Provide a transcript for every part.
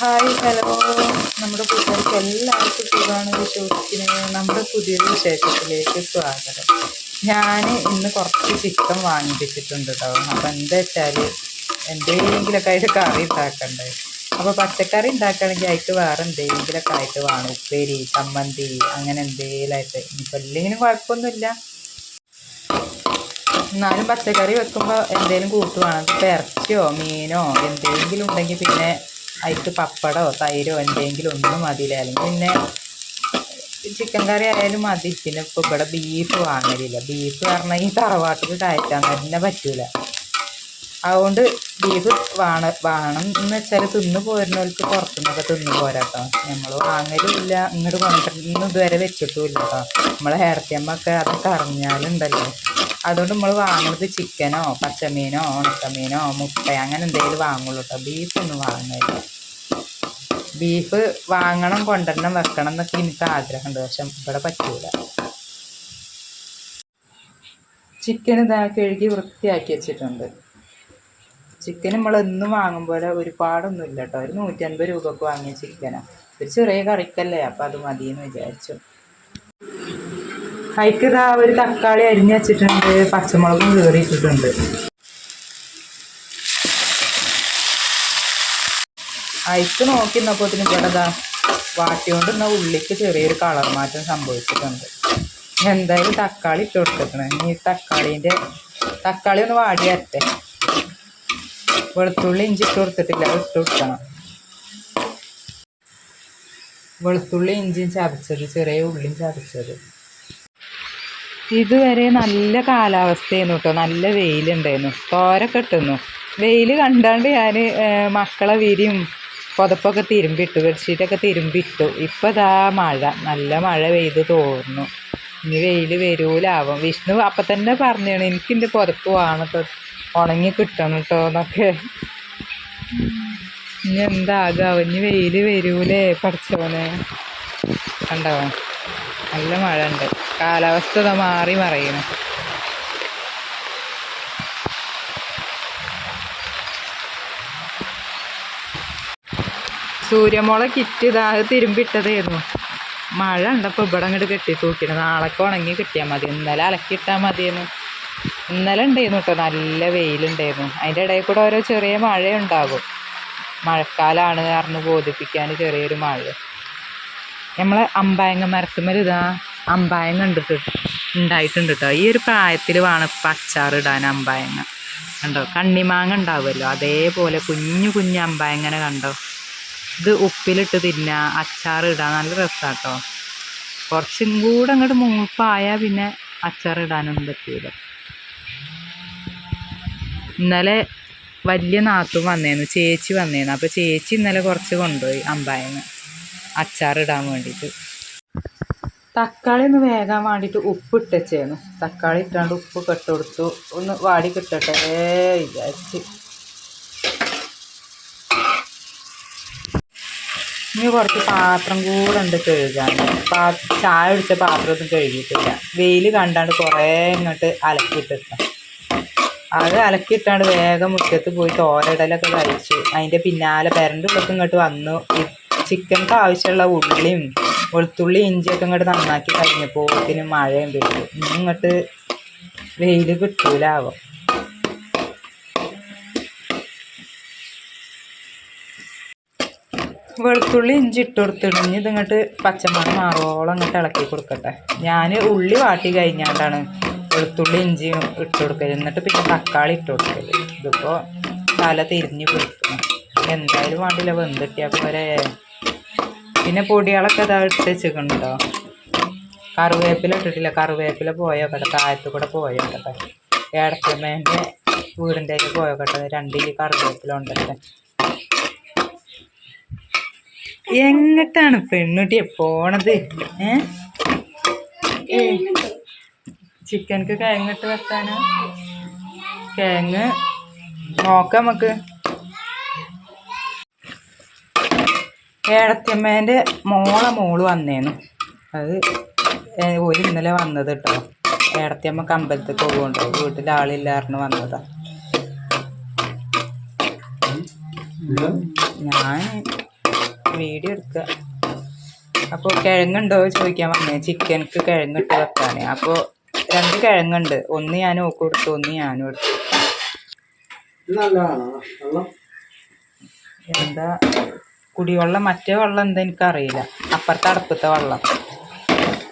Hi hello നമ്മുടെ കൂട്ടുകാർക്ക് എല്ലാവർക്കും സുഖമാണ് വിശ്വസിക്കുന്നത് നമ്മുടെ പുതിയ വിശേഷത്തിലേക്ക് സ്വാഗതം. ഞാൻ ഇന്ന് കുറച്ച് ചിക്കൻ വാങ്ങിപ്പിച്ചിട്ടുണ്ട് കേട്ടോ അപ്പം എന്താ വെച്ചാൽ എന്തെങ്കിലുമൊക്കെ ആയിട്ട് കറി ഉണ്ടാക്കണ്ടേ. അപ്പോൾ പച്ചക്കറി ഉണ്ടാക്കുകയാണെങ്കിൽ അതിക്ക് വേറെ എന്തെങ്കിലുമൊക്കെ ആയിട്ട് വേണം. ഉപ്പേരി ചമ്മന്തി അങ്ങനെ എന്തെങ്കിലുമായിട്ട് ഇപ്പം ഇല്ലെങ്കിലും കുഴപ്പമൊന്നുമില്ല. എന്നാലും പച്ചക്കറി വെക്കുമ്പോൾ എന്തെങ്കിലും കൂട്ട് വേണം ഇപ്പോൾ ഇറച്ചിയോ മീനോ എന്തെങ്കിലും ഉണ്ടെങ്കിൽ പിന്നെ അതിക്ക് പപ്പടോ തൈരോ എന്തെങ്കിലും ഒന്നും മതിയില്ല. പിന്നെ ചിക്കൻ കറി ആയാലും മതി. പിന്നെ ഇപ്പോൾ ഇവിടെ ബീഫ് വാങ്ങലില്ല. ബീഫ് പറഞ്ഞാൽ ഈ തറവാട്ടിൽ കയറ്റാൻ തന്നെ പറ്റൂല. അതുകൊണ്ട് ബീഫ് വാണ വേണം എന്ന് വെച്ചാൽ തിന്ന് പോരുന്നവർക്ക് പുറത്തുനിന്നൊക്കെ തിന്ന് പോരാട്ടോ. നമ്മൾ വാങ്ങലുമില്ല ഇങ്ങോട്ട് കൊണ്ടുവരുന്ന ഇതുവരെ വെച്ചിട്ടുമില്ല കേട്ടോ. നമ്മളെ ഹേർത്തിയമ്മൊക്കെ അത് അറിഞ്ഞാലുണ്ടല്ലോ അതുകൊണ്ട് നമ്മൾ വാങ്ങുന്നത് ചിക്കനോ പച്ചമീനോ ഉണക്കമീനോ മുട്ട അങ്ങനെ എന്തെങ്കിലും വാങ്ങുള്ളൂ കേട്ടോ. ബീഫൊന്നും വാങ്ങില്ല ബീഫ് വാങ്ങണം കൊണ്ടുവരണം വെക്കണം എന്നൊക്കെ എനിക്ക് ആഗ്രഹമുണ്ട്. പക്ഷെ ഇവിടെ പറ്റൂല. ചിക്കൻ ഇതാ കഴുകി വൃത്തിയാക്കി വെച്ചിട്ടുണ്ട്. ചിക്കൻ നമ്മൾ എന്നും വാങ്ങും പോലെ ഒരുപാടൊന്നും ഇല്ല കേട്ടോ. ഒരു നൂറ്റി അൻപത് രൂപക്ക് വാങ്ങിയ ചിക്കനാണ് ഒരു ചെറിയ കറിക്കല്ലേ അപ്പം അത് എന്ന് വിചാരിച്ചു. അതിക്കിതാ ഒരു തക്കാളി അരിഞ്ഞ് വെച്ചിട്ടുണ്ട് പച്ചമുളകും കീറിയിട്ടിട്ടുണ്ട്. അതിക്ക് നോക്കിയിരുന്നപ്പോൾ ഇതിന് ഇവിടെ വാട്ടിയോണ്ട് ഇന്ന ഉള്ളിക്ക് ചെറിയൊരു കളർ മാറ്റം സംഭവിച്ചിട്ടുണ്ട്. എന്തായാലും തക്കാളി ഇട്ട് കൊടുത്തേക്കണേ. ഈ തക്കാളീന്റെ തക്കാളി ഒന്ന് വാടി വരട്ടെ. വെളുത്തുള്ളി ഇഞ്ചി ഇട്ട് കൊടുത്തിട്ടില്ല ഇട്ട് കൊടുക്കണം. വെളുത്തുള്ളി ഇഞ്ചിയും ചതച്ചത് ചെറിയ ഉള്ളിയും ചതച്ചത്. ഇതുവരെ നല്ല കാലാവസ്ഥയായിരുന്നു കേട്ടോ. നല്ല വെയിലുണ്ടായിരുന്നു. തോരൊക്കെ ഇട്ടുന്നു. വെയിൽ കണ്ടാണ്ട് ഞാൻ മക്കളെ വിരിയും പുതപ്പൊക്കെ തിരുമ്പിട്ടു. ബെഡ്ഷീറ്റൊക്കെ തിരുമ്പിട്ടു. ഇപ്പം ഇതാ മഴ. നല്ല മഴ പെയ്ത് തോർന്നു. ഇനി വെയിൽ വരൂലാവും. വിഷ്ണു അപ്പം തന്നെ പറഞ്ഞാണ് എനിക്ക് എന്റെ പുതപ്പ് വേണം കേട്ടോ ഉണങ്ങി കിട്ടണം കേട്ടോ എന്നൊക്കെ. ഇനി എന്താകാവും? ഇനി വെയിൽ വരൂലേ പഠിച്ചോനെ കണ്ടോ? നല്ല മഴ ഉണ്ട്. കാലാവസ്ഥ മാറി മറിയണം സൂര്യമോളെ കിറ്റ് ഇതാ തിരുമ്പിട്ടതായിരുന്നു. മഴ ഉണ്ടപ്പോൾ ഇവിടെ അങ്ങോട്ട് കെട്ടി തൂക്കിയിട്ട് നാളൊക്കെ ഉണങ്ങി കിട്ടിയാൽ മതി. ഇന്നലെ അലക്കിയിട്ടാൽ മതിയെന്ന്. ഇന്നലെ ഉണ്ടായിരുന്നു കേട്ടോ നല്ല വെയിലുണ്ടായിരുന്നു. അതിന്റെ ഇടയിൽ കൂടെ ഓരോ ചെറിയ മഴ ഉണ്ടാകും മഴക്കാലമാണ് കാരണം ബോധിപ്പിക്കാൻ ചെറിയൊരു മഴ. നമ്മളെ അമ്പായങ്ങ മരത്തുമ്മൽ അമ്പായങ്ങ ഉണ്ടിട്ട് ഉണ്ടായിട്ടുണ്ട് കേട്ടോ ഈ ഒരു പ്രായത്തിൽ വേണം ഇപ്പം അച്ചാറിടാൻ അമ്പായങ്ങ. കണ്ടോ? കണ്ണിമാങ്ങ ഉണ്ടാവുമല്ലോ. അതേപോലെ കുഞ്ഞു കുഞ്ഞു അമ്പായങ്ങനെ കണ്ടോ? ഇത് ഉപ്പിലിട്ട് തിന്നുക അച്ചാറിടാൻ നല്ല രസമാണ് കേട്ടോ കുറച്ചും കൂടെ അങ്ങോട്ട് മൂപ്പായാൽ പിന്നെ അച്ചാർ അച്ചാറിടാനൊന്നും പറ്റൂല. ഇന്നലെ വലിയ നാത്തും വന്നേന്നു ചേച്ചി വന്നേന്നു. അപ്പോൾ ചേച്ചി ഇന്നലെ കുറച്ച് കൊണ്ടുപോയി അമ്പായന്ന് അച്ചാറിടാൻ വേണ്ടിയിട്ട് തക്കാളി ഒന്ന് വേകാൻ വേണ്ടിയിട്ട് ഉപ്പ് ഇട്ടച്ചേന്നു തക്കാളി ഇട്ടാണ്ട് ഉപ്പ് കെട്ടുകൊടുത്തു ഒന്ന് വാടി കിട്ടട്ടെ വിചാരിച്ച്. ഇനി കുറച്ച് പാത്രം കൂടെ ഉണ്ട് കഴുകാൻ. പാ ചായ കുടിച്ച പാത്രമൊന്നും കഴുകിയിട്ടില്ല. വെയിൽ കണ്ടാണ്ട് കുറേ ഇങ്ങോട്ട് അലക്കിയിട്ടിട്ടു അത് അലക്കിയിട്ടാണ്ട് വേഗം മുറ്റത്ത് പോയി തോരടലൊക്കെ കഴിച്ചു. അതിന്റെ പിന്നാലെ പെരണ്ട് ഉള്ളൊക്കെ ഇങ്ങോട്ട് വന്നു. ചിക്കൻക്ക് ആവശ്യമുള്ള ഉള്ളിയും വെളുത്തുള്ളി ഇഞ്ചിയൊക്കെ ഇങ്ങോട്ട് നന്നാക്കി കഴിഞ്ഞപ്പോൾ മഴയും പെയ്തു. ഇനി ഇങ്ങോട്ട് വെയിൽ കിട്ടൂലാവും? വെളുത്തുള്ളി ഇഞ്ചി ഇട്ട് കൊടുത്തിടും ഇതിങ്ങോട്ട് പച്ചമണം മാറോളം അങ്ങോട്ട് ഇളക്കി കൊടുക്കട്ടെ. ഞാൻ ഉള്ളി വാട്ടി കഴിഞ്ഞാണ്ടാണ് വെളുത്തുള്ളി ഇഞ്ചിയും ഇട്ട് കൊടുക്കൽ. എന്നിട്ട് പിന്നെ തക്കാളി ഇട്ട് കൊടുക്കൽ. ഇതിപ്പോൾ തല തിരിഞ്ഞ് കൊടുക്കും എന്തായാലും വേണ്ടില്ല വെന്തിട്ടിയാൽ പോരെ. പിന്നെ പൊടികളൊക്കെ ഇതാ ഇട്ട് വെച്ചിട്ടുണ്ടോ? കറിവേപ്പില ഇട്ടിട്ടില്ല. കറിവേപ്പില പോയോക്കട്ടെ താഴത്ത് കൂടെ പോയോക്കട്ടെ ഏടത്തമ്മേന്റെ വീടിന്റെ അതിൽ പോയോക്കട്ടെ രണ്ടിൽ കറിവേപ്പില ഉണ്ടല്ലേ എങ്ങട്ടാണ് പെണ്ണുട്ടിയെ പോണത്? ഏ? ചിക്കൻക്ക് കിഴങ്ങിട്ട് വെക്കാന്? കിഴങ്ങ് നോക്കാം നമുക്ക്. ഏടത്തിയമ്മേന്റെ മോളെ മോൾ വന്നേന്നു അത് ഒരു ഇന്നലെ വന്നത് കേട്ടോ ഏടത്തിയമ്മക്ക് അമ്പലത്തേക്ക് പോകുന്നുണ്ടോ വീട്ടിൽ ആളില്ലാറിന് വന്നതാ. ഞാൻ വീഡിയോ എടുക്കുക. അപ്പോൾ കിഴങ്ങുണ്ടോ ചോദിക്കാൻ വന്നേ. ചിക്കൻക്ക് കിഴങ്ങിട്ട് വെക്കാൻ അപ്പോൾ രണ്ട് കിഴങ്ങുണ്ട്. ഒന്ന് ഞാൻ ഓക്ക് കൊടുത്തു ഒന്ന് ഞാനും എടുത്തു എന്താ? കുടിവെള്ളം മറ്റേ വെള്ളം എന്താ എനിക്കറിയില്ല. അപ്പുറത്തെ അടുപ്പത്തെ വെള്ളം.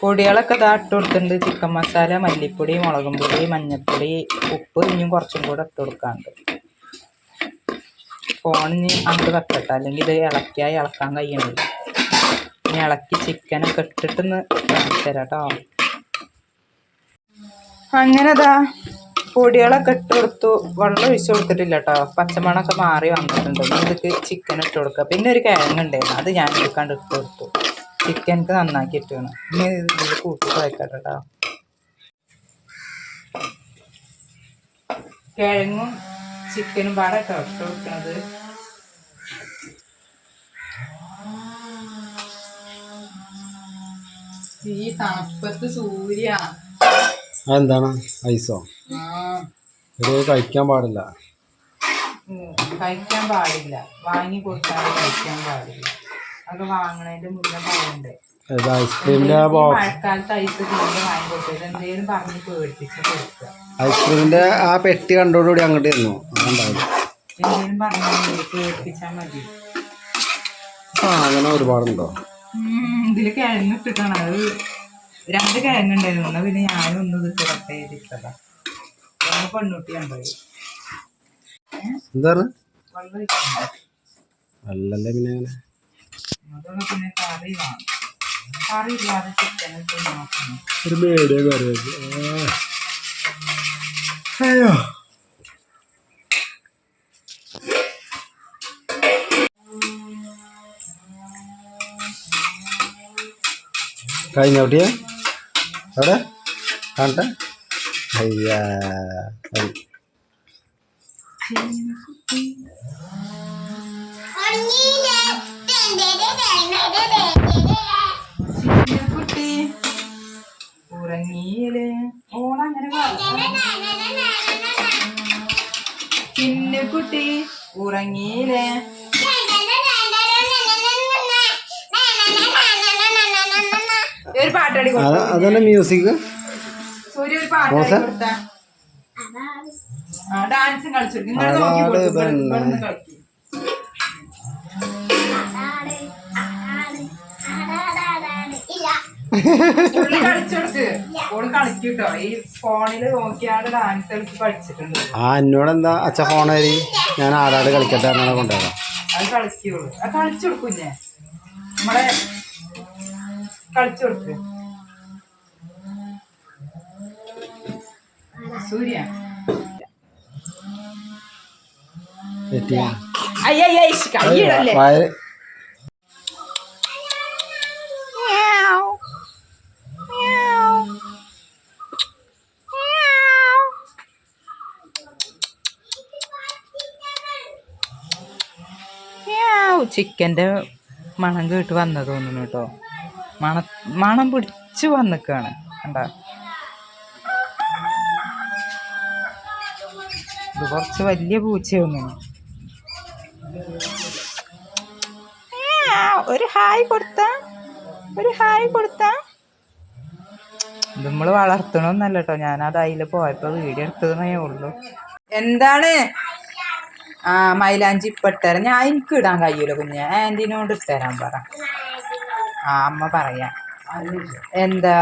പൊടികളൊക്കെ ഇതാ ഇട്ട് കൊടുത്തിട്ടുണ്ട്. ചിക്കൻ മസാല മല്ലിപ്പൊടി മുളകും പൊടി മഞ്ഞൾപ്പൊടി ഉപ്പ് ഇനിയും കുറച്ചും കൂടെ ഇട്ട് കൊടുക്കാണ്ട് ഫോണിന് അങ്ങോട്ട് വെക്കട്ടെ. അല്ലെങ്കിൽ ഇത് ഇളക്കിയാൽ ഇളക്കാൻ കഴിയണില്ല. ഇനി ഇളക്കി ചിക്കനൊക്കെ ഇട്ടിട്ടൊന്ന് കാണിച്ചു തരാം കേട്ടോ അങ്ങനെ അതാ പൊടികളൊക്കെ ഇട്ട് കൊടുത്തു. വെള്ളം ഒഴിച്ചു കൊടുത്തിട്ടില്ല കേട്ടോ പച്ചമണമൊക്കെ മാറി വന്നിട്ടുണ്ട്. ഇതൊക്കെ ചിക്കൻ ഇട്ട് കൊടുക്കുക. പിന്നെ ഒരു കിഴങ്ങുണ്ടായിരുന്നു അത് ഞാൻ എടുക്കാണ്ട് ഇട്ട് കൊടുത്തു. ചിക്കനക്ക് നന്നാക്കി ഇട്ടാണ് ഇനി ഇതിൽ കൂട്ടി വയ്ക്കട്ടെ കേട്ടോ കിഴങ്ങും ചിക്കനും പാടെ കേട്ടോ ഇട്ട് കൊടുക്കണത്. ഈ തണുപ്പത്ത് സൂര്യ. എന്താണ് ഐസോ? ഇത് കഴിക്കാൻ പാടില്ല. കഴിക്കാൻ പാടില്ല. വാങ്ങി കൊടുത്താൽ കഴിക്കാൻ പാടില്ല. അത് വാങ്ങണതിന്റെ മുന്നേ പറയണ്ടേ ഇത് ഐസ്ക്രീമിന്റെ ഈ ബോക്സ് മഴക്കാലത്ത് ഐസ് ക്രീമിന്റെ വാങ്ങി കൊടുത്തത് എന്തേലും പറഞ്ഞ് പേടിപ്പിച്ച് കൊടുക്കുക. ഐസ്ക്രീമിന്റെ ആ പെട്ടി കണ്ടോടുകൂടി അങ്ങോട്ട് ഇരുന്നു. എന്തേലും പറഞ്ഞു മതി. അങ്ങനെ ഒരുപാടുണ്ടോ? ഇതിൽ കിഴങ്ങ് ഇട്ടിട്ടാണ്. അത് രണ്ട് കിഴങ്ങുണ്ടായിരുന്നു. എന്നാ പിന്നെ ഞാനും ഒന്ന് ഇത് പുറത്തെ ചെയ്തിട്ടതാ. പെണ്ണുട്ടി എന്താണ്. അല്ലല്ലേ പിന്നെ അങ്ങനെ? അതുകൊണ്ട് പിന്നെ കറി വേണം. കറി ഇല്ലാതെ ചിക്കൻ നോക്കണം. ഒരു കറി അയ്യോ. കഴിഞ്ഞ കുട്ടിയെ അവിടെ? കാണട്ടെ അയ്യാ. കുട്ടി ഉറങ്ങിയില്ലേ ഓളങ്ങനെ ചിന്നുകുട്ടി ഉറങ്ങിയില്ലേ ഒരു പാട്ടടി അതന്നെ മ്യൂസിക് സൂര്യ ഒരു പാട്ടടി കൊടുത്താ. ആ ഡാൻസും കളിച്ചു. നിങ്ങൾ കളിക്ക്. ആ എന്നോട് എന്താ അച്ഛ ഫോണേരി ഞാൻ ആടാട് കളിക്കട്ടെ എന്നാണ് കൊണ്ടുവരാം അത് കളിച്ചു കൊടുക്കുഞ്ഞേ നമ്മളെ കളിച്ചു കൊടുക്ക്. സൂര്യ. അയ്യയ്യ കൈയിടല്ലേ ചിക്കന്റെ മണം കേട്ട് വന്നത് തോന്നുന്നു കേട്ടോ. മണ മണം പിടിച്ചു വന്നിക്കാണ്. കണ്ട? ഇത് കുറച്ച് വലിയ പൂച്ചയൊന്നും ഒരു ഹായ് കൊടുത്ത? ഒരു ഹായ് കൊടുത്ത? നമ്മൾ വളർത്തണമെന്നല്ല കേട്ടോ ഞാനത് അതിൽ പോയപ്പോൾ വീഡിയോ എടുത്തതെന്നേ ഉള്ളൂ. എന്താണ്? ആ മൈലാഞ്ചി ഇപ്പിട്ടരാം. ഞാൻ എനിക്ക് ഇടാൻ കഴിയൂല കുഞ്ഞെ. ആന്റിനോട് ഇട്ടുതരാൻ പറ. ആ അമ്മ പറയാം. എന്താ?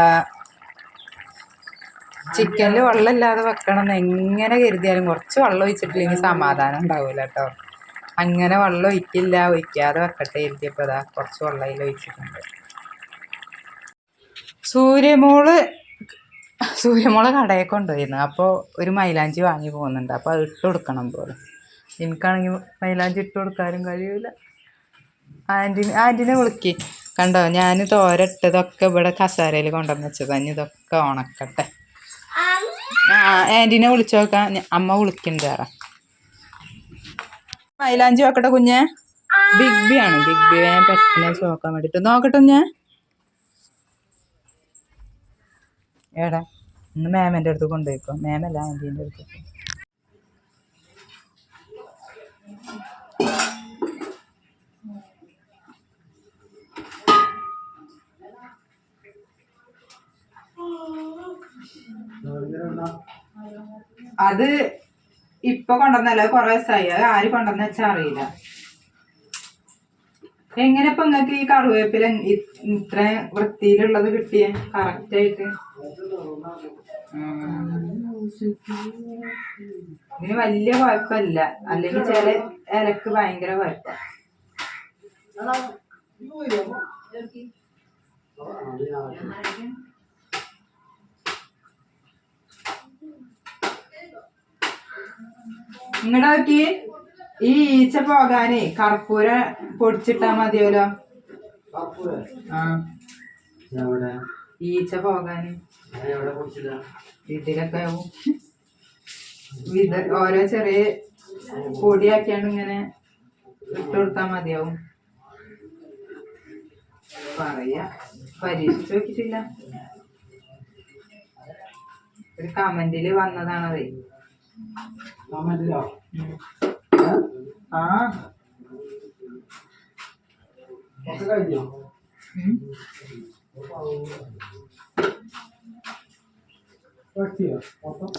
ചിക്കനിൽ വെള്ളമില്ലാതെ വെക്കണം എന്ന് എങ്ങനെ കരുതിയാലും കുറച്ച് വെള്ളം ഒഴിച്ചിട്ടില്ലെങ്കിൽ സമാധാനം ഉണ്ടാവില്ല കേട്ടോ. അങ്ങനെ വെള്ളം ഒഴിക്കില്ല ഒഴിക്കാതെ വെക്കട്ടെ കരുതിയപ്പോൾ അതാ കുറച്ച് വെള്ളം അതിൽ ഒഴിച്ചിട്ടുണ്ട്. സൂര്യമോൾ സൂര്യമോൾ കടയിൽ കൊണ്ടുപോയിരുന്നു. അപ്പോൾ ഒരു മൈലാഞ്ചി വാങ്ങി പോകുന്നുണ്ട്. അപ്പോൾ അത് ഇട്ട് കൊടുക്കണം പോലെ. എനിക്കാണെങ്കിൽ മൈലാഞ്ചി ഇട്ട് കൊടുക്കാനും കഴിയൂല. ആന്റിനെ ആന്റിനെ വിളിക്ക്. കണ്ടോ ഞാൻ തോരട്ടതൊക്കെ ഇവിടെ കസാരയിൽ കൊണ്ടുവന്ന് വെച്ചതാണ് ഇതൊക്കെ ഉണക്കട്ടെ. ആ ആന്റിനെ വിളിച്ചു നോക്കാം. അമ്മ വിളിക്കണ്ടേറ മൈലാഞ്ചി നോക്കട്ടെ കുഞ്ഞെ? ബിഗ് ബി ആണ്. ബിഗ് ബി ഞാൻ പെട്ടെന്ന് നോക്കാൻ വേണ്ടിയിട്ട് നോക്കട്ടെ ഞാൻ എടാ ഇന്ന് മാമന്റെ അടുത്ത് കൊണ്ടുപോയിക്കോ. മാമല്ല ആന്റീന്റെ അടുത്ത്. അത് ഇപ്പൊ കൊണ്ടുവന്നല്ല കൊറേ ദിവസമായി അത് ആര് കൊണ്ടുവന്ന വെച്ചാ അറിയില്ല. എങ്ങനെ ഇപ്പൊ നിങ്ങക്ക് ഈ കറുവേപ്പില ഇത്ര വൃത്തിയിലുള്ളത് കിട്ടിയ? കറക്റ്റ് ആയിട്ട്. ഇതിന് വലിയ കുഴപ്പമില്ല അല്ലെങ്കിൽ ചില ഇലക്ക് ഭയങ്കര കുഴപ്പം. ഇങ്ങടെ നോക്കി. ഈ ഈച്ച പോകാനേ കർപ്പൂര പൊടിച്ചിട്ടാ മതിയല്ലോ. ആ. ഈച്ച പോകാന്. ഇതിലൊക്കെ ആവും. വിത ഓരോ ചെറിയ പൊടിയാക്കിയാണ് ഇങ്ങനെ ഇട്ട് കൊടുത്താൽ മതിയാവും. പറയാ. പരീക്ഷിച്ചു നോക്കിട്ടില്ല ഒരു കമന്റിൽ വന്നതാണതേ. ആ. കുറച്ച് കഴിഞ്ഞോ. പറ്റിയോ മൊത്തം?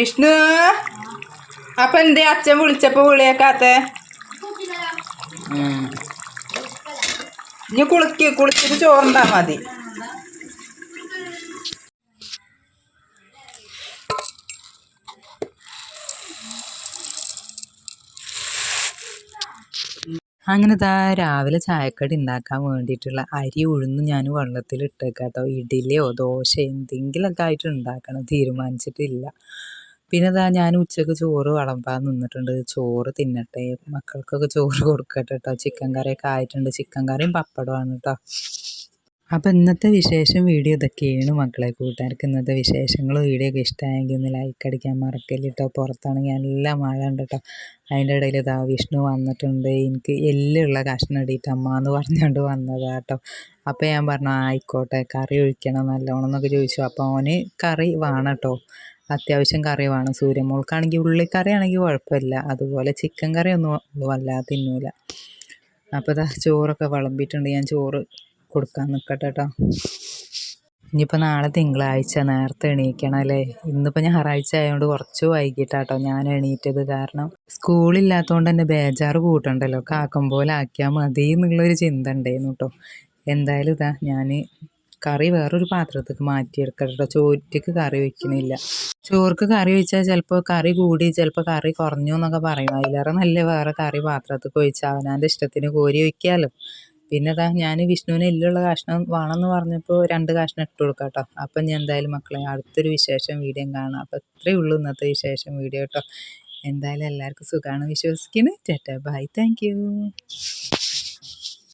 വിഷ്ണു. അപ്പൊ എന്തേ അച്ഛൻ വിളിച്ചപ്പോ വിളിയേക്കാത്ത. ഇനി കുളിക്ക് കുളിച്ചിട്ട് ചോറുണ്ടാ മതി. അങ്ങനെ താ രാവിലെ ചായക്കടി ഉണ്ടാക്കാൻ വേണ്ടിയിട്ടുള്ള അരി ഉഴുന്ന് ഞാൻ വെള്ളത്തിൽ ഇട്ടേക്കാട്ടോ ഇഡലിയോ ദോശയോ എന്തെങ്കിലുമൊക്കെ ആയിട്ട് ഉണ്ടാക്കണം. തീരുമാനിച്ചിട്ടില്ല. പിന്നെ ദാ ഞാൻ ഉച്ചയ്ക്ക് ചോറ് വിളമ്പാൻ നിന്നിട്ടുണ്ട്. ചോറ് തിന്നട്ടെ. മക്കൾക്കൊക്കെ ചോറ് കൊടുക്കട്ടെ കേട്ടോ ചിക്കൻ കറിയൊക്കെ ആയിട്ടുണ്ട്. ചിക്കൻ കറിയും പപ്പടമാണ് കേട്ടോ അപ്പോൾ ഇന്നത്തെ വിശേഷം വീഡിയോ ഇതൊക്കെയാണ് മക്കളെ കൂട്ടുകാർക്ക്. ഇന്നത്തെ വിശേഷങ്ങളും വീഡിയോ ഒക്കെ ഇഷ്ടമായെങ്കിൽ ഒന്ന് ലൈക്ക് അടിക്കാൻ മറക്കല്ല കേട്ടോ പുറത്താണെങ്കിൽ നല്ല മഴ ഉണ്ട് കേട്ടോ അതിന്റെ ഇടയിൽ ഇതാ വിഷ്ണു വന്നിട്ടുണ്ട്. എനിക്ക് എല്ലുള്ള കഷ്ണം ഇടിയിട്ട് അമ്മ എന്ന് പറഞ്ഞുകൊണ്ട് വന്നതാ കേട്ടോ അപ്പോൾ ഞാൻ പറഞ്ഞു ആയിക്കോട്ടെ. കറി ഒഴിക്കണം നല്ലോണം എന്നൊക്കെ ചോദിച്ചു. അപ്പോൾ അവന് കറി വേണം കേട്ടോ അത്യാവശ്യം കറി വേണം സൂര്യമോൾക്കാണെങ്കിൽ ഉള്ളിക്കറി ആണെങ്കിൽ കുഴപ്പമില്ല അതുപോലെ ചിക്കൻ കറി ഒന്നും വല്ലാതെ തിന്നൂല. അപ്പോൾ ഇതാ ചോറൊക്കെ വിളമ്പിയിട്ടുണ്ട്. ഞാൻ ചോറ് കൊടുക്കാൻ നിൽക്കട്ടെ കേട്ടോ ഇനിയിപ്പോൾ നാളെ തിങ്കളാഴ്ച നേരത്തെ എണീക്കണം അല്ലേ? ഇന്നിപ്പോൾ ഞായറാഴ്ച ആയതുകൊണ്ട് കുറച്ച് വൈകിട്ടാട്ടോ ഞാൻ എണീറ്റത് കാരണം സ്കൂളില്ലാത്തതുകൊണ്ട് തന്നെ ബേജാറ് കൂട്ടണ്ടല്ലോ. കാക്കം പോലെ ആക്കിയാൽ മതി എന്നുള്ളൊരു ചിന്ത ഉണ്ടായിരുന്നു കേട്ടോ എന്തായാലും ഇതാ ഞാൻ കറി വേറൊരു പാത്രത്തേക്ക് മാറ്റിയെടുക്കട്ടെ. കേട്ടോ ചോറ്റക്ക് കറി വെക്കണില്ല ചോർക്ക് കറി വെച്ചാൽ ചിലപ്പോൾ കറി കൂടി ചിലപ്പോൾ കറി കുറഞ്ഞു എന്നൊക്കെ പറയും. അതിലേറെ നല്ല വേറെ കറി പാത്രത്തേക്ക് ഒഴിച്ച് അവനാന്റെ ഇഷ്ടത്തിന് കോരി വയ്ക്കാമല്ലോ പിന്നെ ഇതാ ഞാൻ വിഷ്ണുവിന് എല്ലുള്ള കഷ്ണം വേണമെന്ന് പറഞ്ഞപ്പോൾ രണ്ട് കഷ്ണം ഇട്ട് കൊടുക്കാം കേട്ടോ അപ്പം ഞാൻ എന്തായാലും മക്കളെ അടുത്തൊരു വിശേഷം വീഡിയോ കാണാം. അപ്പോൾ ഇത്രയേ ഉള്ളൂ ഇന്നത്തെ വിശേഷം വീഡിയോ കേട്ടോ. എന്തായാലും എല്ലാവർക്കും സുഖമാണ് വിശ്വസിക്കുന്നത് ചേട്ടാ ബൈ താങ്ക്